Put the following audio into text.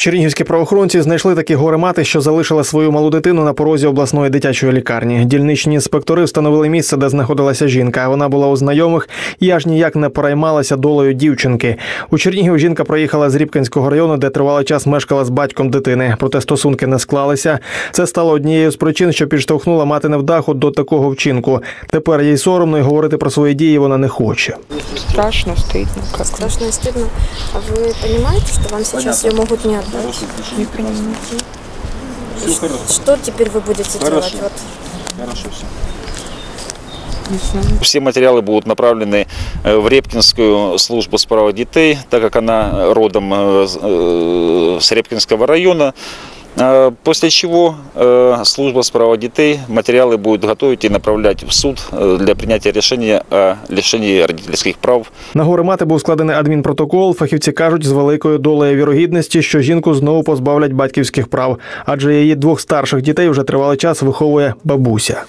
Чернігівські правоохоронці знайшли такі горе мати, що залишила свою малу дитину на порозі обласної дитячої лікарні. Дільничні інспектори встановили місце, де знаходилася жінка. Вона була у знайомих і аж ніяк не переймалася долею дівчинки. У Чернігів жінка проїхала з Рібкінського району, де тривалий час мешкала з батьком дитини. Проте стосунки не склалися. Це стало однією з причин, що підштовхнула мати невдаху до такого вчинку. Тепер їй соромно і говорити про свої дії вона не хоче. Страшно, стыдно. Как Страшно и стыдно. А вы понимаете, что вам сейчас ее могут не не понимаю. Что теперь вы будете делать? Вот Не знаю. Все материалы будут направлены э, в Репкинскую службу справа детей, так как она родом э, э, с Репкинского района. Э, После чего э, служба справа детей материалы будет готовить и направлять в суд э, для принятия решения о лишении родительских прав На горе мати був складений адмінпротокол. Фахівці кажуть, з великою долею вірогідності, що жінку знову позбавлять батьківських прав, адже її двох старших дітей вже тривалий час виховує бабуся.